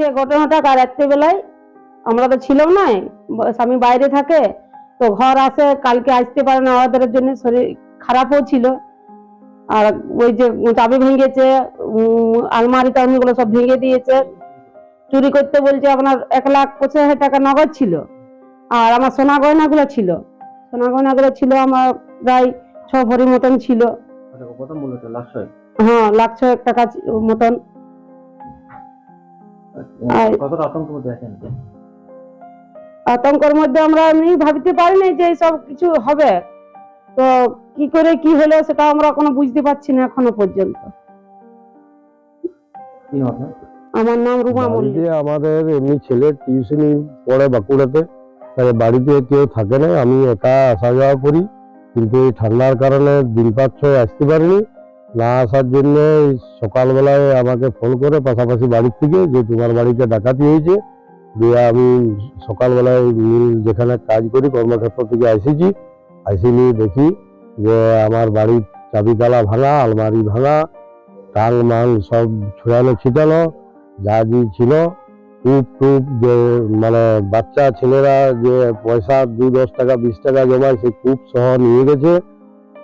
হয়েছে ঘটনাটা কার রাত্রিবেলায় আমরা তো ছিলাম না স্বামী বাইরে থাকে তো ঘর আসে কালকে আসতে পারে না আমাদের জন্য শরীর খারাপও ছিল। আর ওই যে চাবি ভেঙেছে আলমারি টালমারিগুলো সব ভেঙে দিয়েছে। চুরি করতে বলছে আপনার এক লাখ পঁচিশ হাজার টাকা নগদ ছিল আর আমার সোনা গয়নাগুলো ছিল। সোনা গয়নাগুলো ছিল আমার প্রায় ছ ভরি মতন ছিল। আচ্ছা হ্যাঁ লাখ ছয়েক টাকা মতন। কতটা আতঙ্ক মধ্যে আছেন আতঙ্কের মধ্যে আমরা এমনি ভাবতে পারিনি যে সব কিছু হবে। তো কি করে কি হলো সেটা আমরা কোনো বুঝতে পারছি না এখনও পর্যন্ত। আমার নাম রুমা মল্লিক। বাড়িতে আমাদের এমনি ছেলে টিউশনি পড়ে বাঁকুড়াতে। তাহলে বাড়িতে কেউ থাকে না আমি একা আসা যাওয়া করি। কিন্তু এই ঠান্ডার কারণে দিন পাঁচ ছয় আসতে পারিনি। না আসার জন্য সকালবেলায় আমাকে ফোন করে পাশাপাশি বাড়ির থেকে যে তোমার বাড়িতে ডাকাতি হয়েছে, দিয়ে আমি সকালবেলায় মিল যেখানে কাজ করি, কর্মক্ষেত্র থেকে এসেছি এসে নিয়ে দেখি যে আমার বাড়ির চাবি তালা ভাঙা, আলমারি ভাঙা, টাং মাং সব ছড়ানো ছিটানো, যা যে ছিল কূপ টুপ যে মানে বাচ্চা ছেলেরা যে পয়সা দু দশ টাকা, বিশ টাকা জমায়, সেই কূপ সহ নিয়ে গেছে।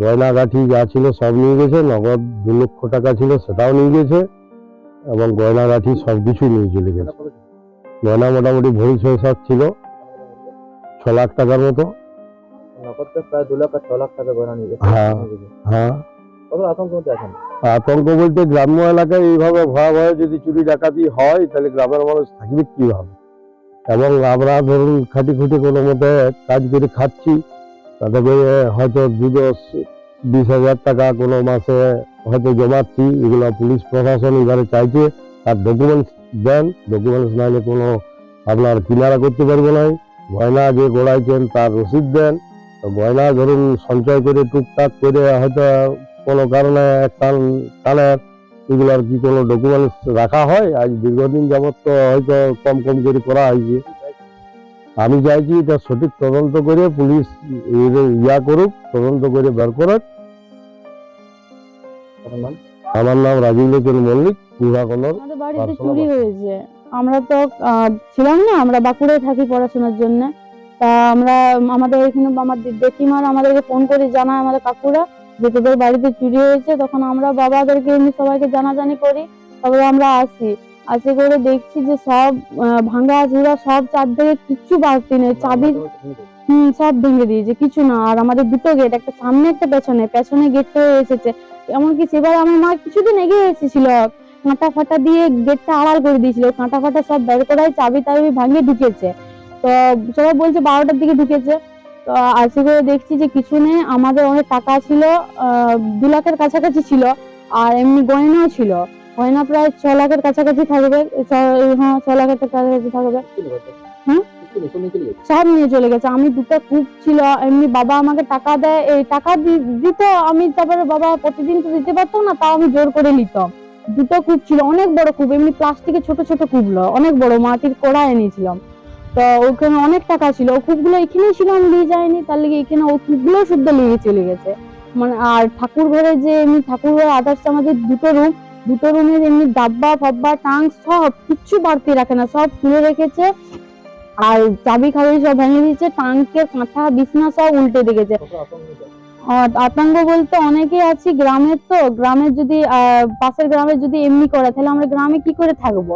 গয়নাগাঠি যা ছিল সব নিয়ে গেছে নগদ দু লক্ষ টাকা ছিল সেটাও নিয়ে গেছে এবং গয়নাগাঠি সব কিছু নিয়ে চলে গেছে। গয়না মোটামুটি ভরি ছয় সাত ছিল ছ লাখ টাকার মতো। আতঙ্ক বলতে গ্রাম্য এলাকায় এইভাবে ভয়াবহ যদি চুরি ডাকাতি হয় তাহলে গ্রামের মানুষ থাকবে কীভাবে? এবং আমরা ধরুন খাটি খুঁটি কোনো মতে কাজ করে খাচ্ছি করে হয়তো দু দশ বিশ হাজার টাকা কোনো মাসে হয়তো জমাচ্ছি, এগুলো পুলিশ প্রশাসন এবারে চাইছে, তার ডকুমেন্টস দেন ডকুমেন্টস না হলে কোনো আপনার কিনারা করতে পারবে না। গয়না যে গোড়াইছেন, তার রসিদ দেন। গয়না ধরুন সঞ্চয় করে, টুকটাক করে হয়তো কোনো কারণে টান টানের এগুলোর কি কোনো ডকুমেন্টস রাখা হয়? আজ দীর্ঘদিন যাবত তো হয়তো কম কম করে করা হয়েছে। আমি চাইছি এটা সঠিক তদন্ত করে পুলিশ ইয়া করুক তদন্ত করে বের করুক। আমার নাম রাজীব লোচন মল্লিক বাড়িতে চুরি হয়েছে। আমরা তো ছিলাম না আমরা বাঁকুড়ায় থাকি পড়াশোনার জন্য। তা আমরা আমাদের এখানে আমার জেঠিমার আমাদেরকে ফোন করে জানায় আমাদের কাকুরা যে তোদের বাড়িতে চুরি হয়েছে। তখন আমরা বাবাদেরকে এমনি সবাইকে জানাজানি করি তারপরে আমরা আসি। আসি করে দেখছি যে সব ভাঙা চূড়া সব চারদিকে কিচ্ছু বাড়তি নেই চাবি হুম সব ভেঙে দিয়েছে কিছু না। আর আমাদের দুটো গেট একটা সামনে একটা পেছনে। পেছনে গেটটা এসেছে। এমনকি সেবার আমার মা কিছুদিন এগিয়ে এসেছিল। কাঁটা ফাটা দিয়ে গেটটা আড়াল করে দিয়েছিল। কাঁটা ফাটা সব বের করায় চাবি টাবি ভাঙিয়ে ঢুকেছে। তো সবাই বলছে বারোটার দিকে ঢুকেছে। তো আসি করে দেখছি যে কিছু নেই। আমাদের অনেক টাকা ছিল আহ, দু লাখের কাছাকাছি ছিল। আর এমনি গয়নাও ছিল। গয়না প্রায় ছ লাখের কাছাকাছি থাকবে। হ্যাঁ ছ লাখের কাছাকাছি থাকবে। হুম? সব নিয়ে চলে গেছে। আমি দুটো কূপ ছিল, এমনি বাবা আমাকে টাকা দেয়, এই টাকা দিত, আমি তারপরে বাবা প্রতিদিন তো দিতে পারতো না, তাও আমি জোর করে নিতাম দুটো কূপ ছিল, অনেক বড় কূপ এমনি প্লাস্টিকের ছোট ছোট কূপগুলো অনেক বড়, মাটির কোড়া এনেছিলাম। তো ওখানে অনেক টাকা ছিল, ও কূপগুলো এখানেই ছিল, আমি নিয়ে যাইনি, তার লেগে এখানে ও কূপগুলো শুদ্ধ নিয়ে চলে গেছে। মানে আর ঠাকুর ঘরে যে এমনি ঠাকুর ঘরে আদার্স আমাদের দুটো রুম দুটো রুমের এমনি ডাব্বা ফাব্বা টাং সব কিচ্ছু বাড়তি রাখে না সব খুলে রেখেছে। আর চাবি খাবি সব ভেঙে দিয়েছে টাঙ্কের কাঁথা বিছনা সব উল্টে দেখেছে আতঙ্ক। বলতে অনেকেই আছি গ্রামের তো গ্রামের যদি আহ, পাশের গ্রামে যদি এমনি করে তাহলে আমরা গ্রামে কি করে থাকব?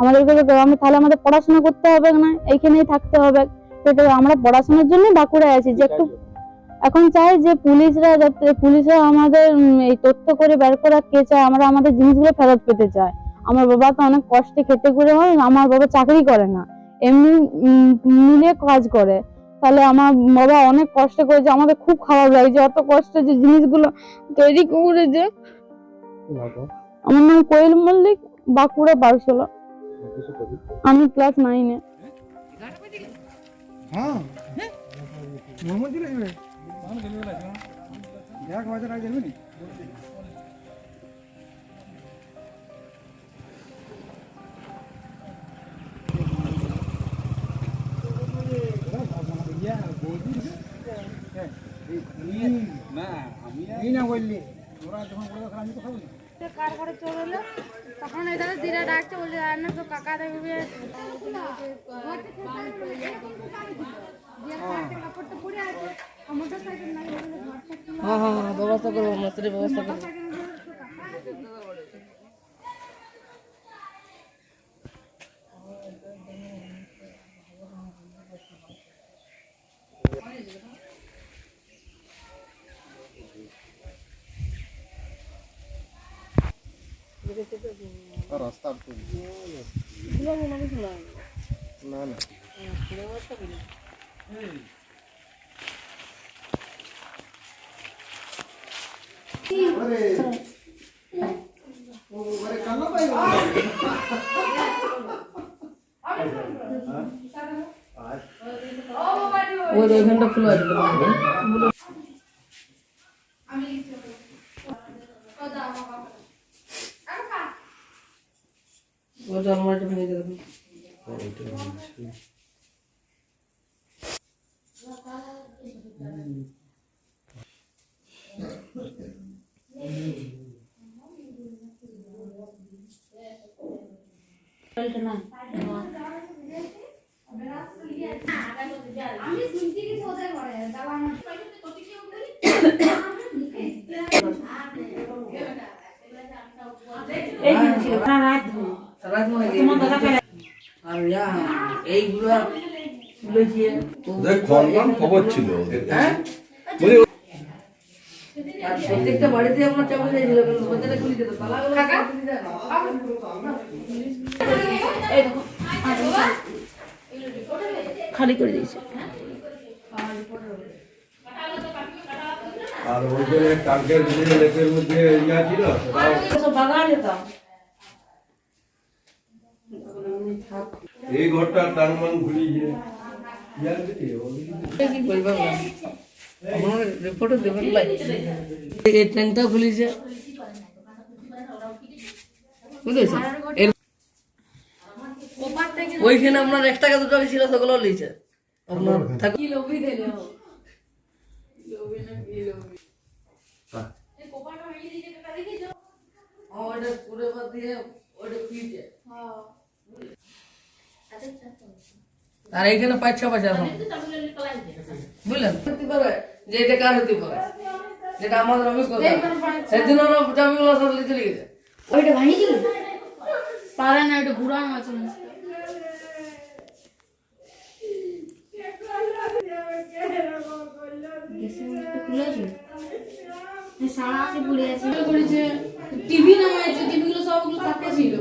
আমাদেরকে তো গ্রামে তাহলে আমাদের পড়াশোনা করতে হবে না এইখানেই থাকতে হবে। সেটা আমরা পড়াশোনার জন্য বাঁকুড়ায় আছি যে একটু এখন চাই যে পুলিশরা যাতে পুলিশরা আমাদের এই তথ্য করে বের করা কে চায় আমরা আমাদের জিনিসগুলো ফেরত পেতে চাই। আমার বাবা তো অনেক কষ্টে খেতে করে হয় আমার বাবা চাকরি করে না। এমনি মিলে কাজ করে। তাহলে আমার বাবা অনেক কষ্ট করেছে আমাদের খুব খারাপ লাগছে অত কষ্ট যে জিনিসগুলো তৈরি করে যে আমার নাম কোয়েল মল্লিক বাঁকুড়া বারশোলা আমি ক্লাস নাইনে। हाँ হ্যাঁ। দেখ মাঝে রাখ যাবি নি কার ঘরে চোর হলো তখন এখানে দিরা ডাকছে বলে আর না তো কাকা দেখবে কাপড়টা পরে আছে। হ্যাঁ হ্যাঁ হ্যাঁ ব্যবস্থা করব মাত্রের ব্যবস্থা করব। ওই ওইখানটা খোলা আছে ওই আলমারিটা ভেঙে দেবে আমি শুনছি কি ওদের ঘরে মনে ইয়া খবর ছিল হ্যাঁ আর প্রত্যেকটা বাড়িতে আমরা খুলে দিত করে দিয়েছে। আর ওই যে টাঙ্কের মধ্যে ইয়া ছিল এই ঘরটা টানমান ঘুরিয়ে ইয়া দিতে না আমার রিপোর্টে দেবেন এই ট্রেনটা খুলেছে। ওইখানে আপনার এক টাকা দু টাকা ছিল সেগুলো লিয়েছে আপনার হ্যাঁ, পুরো বাদ দিয়ে ওইটা খুলেছে আর এইখানে পাঁচ ছ বছর বুঝলেন? যে এটা কার হতে পারে। যেটা আমাদের অভিজ্ঞতা সেদিন আমরা চাবিগুলো সব লিখে লিখেছে ওইটা ভাঙিছিল পারে না ওইটা পুরানো আছে। সারা আছে পুড়ে আছে। করেছে টিভি নামাইছে টিভি গুলো সবগুলো পাকা ছিল।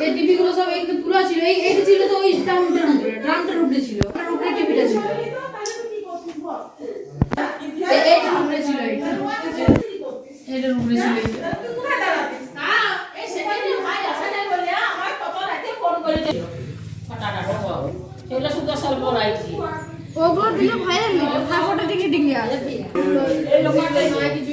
এই টিভি গুলো সব একদম পুরো ছিল এই ছিল তো ওই ড্রামটার উপরে ড্রামটার উপরে ছিল। উপরে টিভিটা ছিল এই- এইটার উপরে ছিল এইটা এটার উপরে চলে ওগুলো দিলে ভাইয়ের হইল ফাঁকটা দিকে ডিঙ্গে আসবে। এই লোকটা নয় কিছু